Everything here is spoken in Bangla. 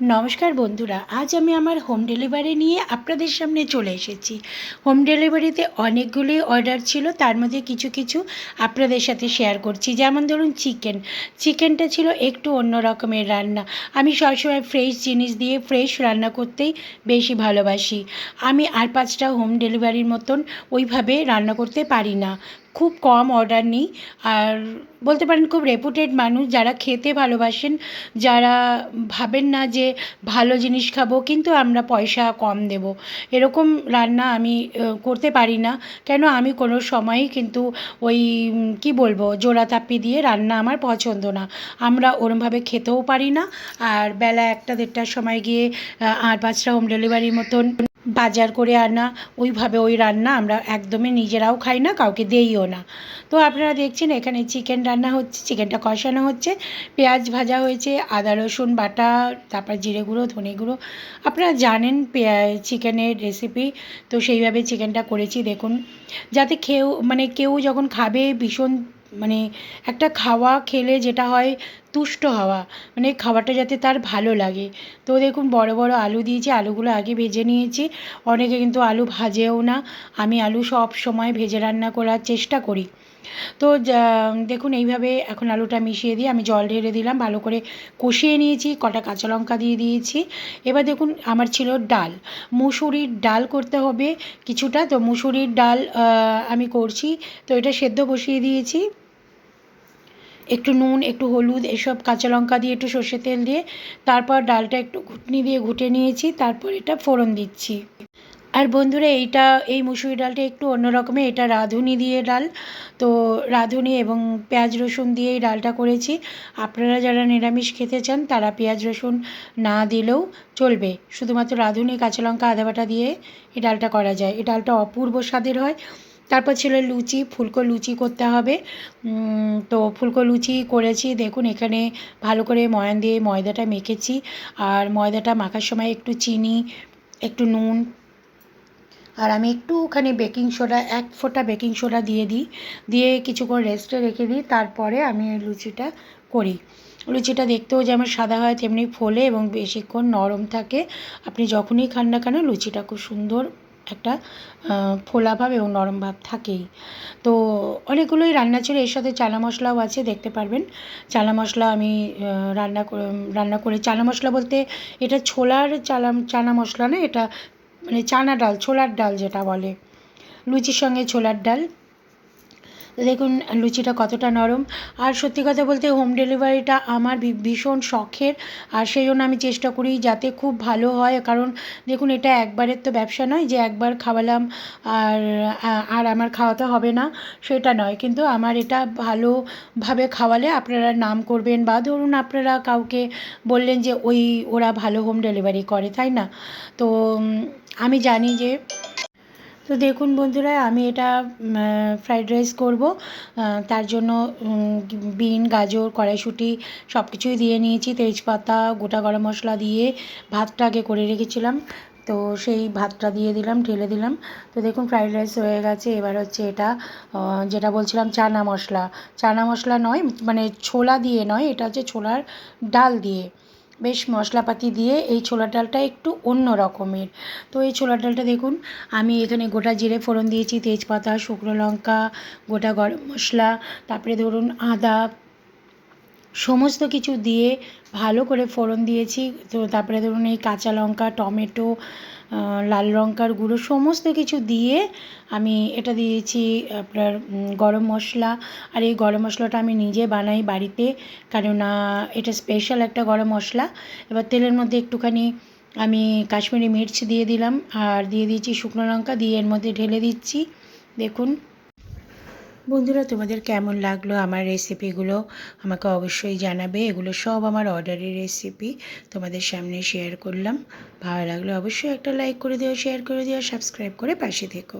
নমস্কার বন্ধুরা, আজ আমি আমার হোম ডেলিভারি নিয়ে আপনাদের সামনে চলে এসেছি। হোম ডেলিভারিতে অনেকগুলি অর্ডার ছিল, তার মধ্যে কিছু কিছু আপনাদের সাথে শেয়ার করছি। যেমন ধরুন চিকেন চিকেনটা ছিল একটু অন্য রকমের রান্না। আমি সবসময় ফ্রেশ জিনিস দিয়ে ফ্রেশ রান্না করতেই বেশি ভালোবাসি। আমি আর পাঁচটা হোম ডেলিভারির মতন ওইভাবে রান্না করতে পারি না। খুব কম অর্ডার নিই। আর বলতে পারেন খুব রেপুটেড মানুষ যারা খেতে ভালোবাসেন, যারা ভাবেন না যে ভালো জিনিস খাব, কিন্তু আমরা পয়সা কম দেব। এরকম রান্না আমি করতে পারি না। কেন? আমি কোনো সময়ই কিন্তু ওই কী বলব, জোড়া তাপ্পি দিয়ে রান্না আমার পছন্দ না। আমরা ওরমভাবে খেতেও পারি না। আর বেলা একটা দেড়টার সময় গিয়ে আর পাঁচটা হোম ডেলিভারির মতন বাজার করে আনা, ওইভাবে ওই রান্না আমরা একদমই নিজেরাও খাই না, কাউকে দেইও না। তো আপনারা দেখছেন এখানে চিকেন রান্না হচ্ছে চিকেনটা কষানো হচ্ছে, পেঁয়াজ ভাজা হয়েছে, আদা, রসুন, বাটা, তারপর জিরে গুঁড়ো, ধনে গুঁড়ো। আপনারা জানেন চিকেনের রেসিপি তো সেইভাবে চিকেনটা করেছি, দেখুন। যাতে খেয়েও মানে কেউ যখন খাবে ভীষণ মানে একটা খাওয়া খেলে যেটা হয় তুষ্ট হওয়া মানে খাবারটা যাতে তার ভালো লাগে। তো দেখুন, বড় বড় আলু দিয়েছি, আলুগুলো আগে ভেজে নিয়েছি। অনেকে কিন্তু আলু ভাজেও না। আমি আলু সব সময় ভেজে রান্না করার চেষ্টা করি। তো দেখুন, এইভাবে এখন আলুটা মিশিয়ে দিয়ে আমি জল ঢেলে দিলাম, ভালো করে কষিয়ে নিয়েছি, কটা কাঁচা লঙ্কা দিয়ে দিয়েছি। এবার দেখুন, আমার ছিল ডাল। মুসুরির ডাল করতে হবে কিছুটা। তো মুসুরির ডাল আমি করছি। তো এটা সেদ্ধ বসিয়ে দিয়েছি। একটু নুন, একটু হলুদ, এসব কাঁচা লঙ্কা দিয়ে একটু সর্ষের তেল দিয়ে তারপর ডালটা একটু ঘুটনি দিয়ে ঘুটে নিয়েছি, তারপর এটা ফোড়ন দিচ্ছি। আর বন্ধুরা, এইটা, এই মুসুরি ডালটা একটু অন্য রকমের, এটা রাঁধুনি দিয়ে ডাল। তো রাঁধুনি এবং পেঁয়াজ রসুন দিয়ে এই ডালটা করেছি। আপনারা যারা নিরামিষ খেতে চান, তারা পেঁয়াজ রসুন না দিলেও চলবে। শুধুমাত্র রাঁধুনি, কাঁচা লঙ্কা, আদা বাটা দিয়ে এই ডালটা করা যায়। এই ডালটা অপূর্ব স্বাদের হয়। তারপর ছিল লুচি, ফুলকো লুচি করতে হবে। তো ফুলকো লুচি করেছি। দেখুন, এখানে ভালো করে ময়ান দিয়ে ময়দাটা মেখেছি। আর ময়দাটা মাখার সময় একটু চিনি, একটু নুন। আর আমি একটুখানি বেকিং সোডা, এক ফোঁটা বেকিং সোডা দিয়ে দিই। দিয়ে কিছুক্ষণ রেস্টে রেখে দিই। তারপরে আমি লুচিটা করি। লুচিটা দেখতেও যেমন সাদা হয়, তেমনি ফোলে এবং বেশিক্ষণ নরম থাকে। আপনি যখনই খান না কেন, লুচিটা খুব সুন্দর একটা ফোলা ভাব এবং নরম ভাব থাকেই। তো অনেকগুলোই রান্না ছিল, এর সাথে চানা মশলাও আছে, দেখতে পারবেন। চানা মশলা আমি রান্না রান্না করে, চানা মশলা বলতে এটা ছোলার চালা চানা মশলা না, এটা মানে চানা ডাল, ছোলার ডাল যেটা বলে। লুচির সঙ্গে ছোলার ডাল। দেখুন, লুচিটা কতটা নরম। আর সত্যি কথা বলতে হোম ডেলিভারিটা আমার ভীষণ শখের। আর সেই জন্য আমি চেষ্টা করি যাতে খুব ভালো হয়। কারণ দেখুন, এটা একবারের তো ব্যবসা নয় যে একবার খাওয়ালাম আর আর আমার খাওয়াতে হবে না, সেটা নয়। কিন্তু আমার এটা ভালোভাবে খাওয়ালে আপনারা নাম করবেন বা ধরুন আপনারা কাউকে বললেন যে, ওই, ওরা ভালো হোম ডেলিভারি করে। তাই না? তো আমি জানি যে তো দেখুন বন্ধুরা, আমি এটা ফ্রাইড রাইস করব। তার জন্য বিন, গাজর, কড়াইশুঁটি সব কিছুই দিয়ে নিয়েছি। তেজপাতা, গোটা গরম মশলা দিয়ে ভাতটা আগে করে রেখেছিলাম। তো সেই ভাতটা দিয়ে দিলাম, ঢেলে দিলাম। তো দেখুন ফ্রাইড রাইস হয়ে গেছে। এবার হচ্ছে এটা যেটা বলছিলাম, চানা মশলা। চানা মশলা নয় মানে ছোলা দিয়ে নয়, এটা হচ্ছে ছোলার ডাল দিয়ে। বেশ মশলাপাতি দিয়ে এই ছোলা ডালটা একটু অন্য রকমের। তো এই ছোলা ডালটা দেখুন, আমি এখানে গোটা জিরে ফোড়ন দিয়েছি, তেজপাতা, শুকনো লঙ্কা, গোটা গরম মশলা, তারপরে ধরুন আদা, সমস্ত কিছু দিয়ে ভালো করে ফোড়ন দিয়েছি। তো তারপরে ধরুন এই কাঁচা লঙ্কা, টমেটো লাল লঙ্কার গুঁড়ো সমস্ত কিছু দিয়ে আমি এটা দিয়েছি আপনার গরম মশলা। আর এই গরম মশলাটা আমি নিজে বানাই বাড়িতে, কেননা এটা স্পেশাল একটা গরম মশলা। এবার তেলের মধ্যে একটুখানি আমি কাশ্মীরি মির্চ দিয়ে দিলাম। আর দিয়ে দিয়েছি শুকনো লঙ্কা, দিয়ে এর মধ্যে ঢেলে দিচ্ছি। দেখুন। বন্ধুরা, তোমাদের কেমন লাগল আমার রেসিপিগুলো আমাকে অবশ্যই জানাবে। এগুলো সব আমার অর্ডারের রেসিপি তোমাদের সামনে শেয়ার করলাম। ভালো লাগলে অবশ্যই একটা লাইক করে দিও শেয়ার করে দিও সাবস্ক্রাইব করে পাশে থেকো।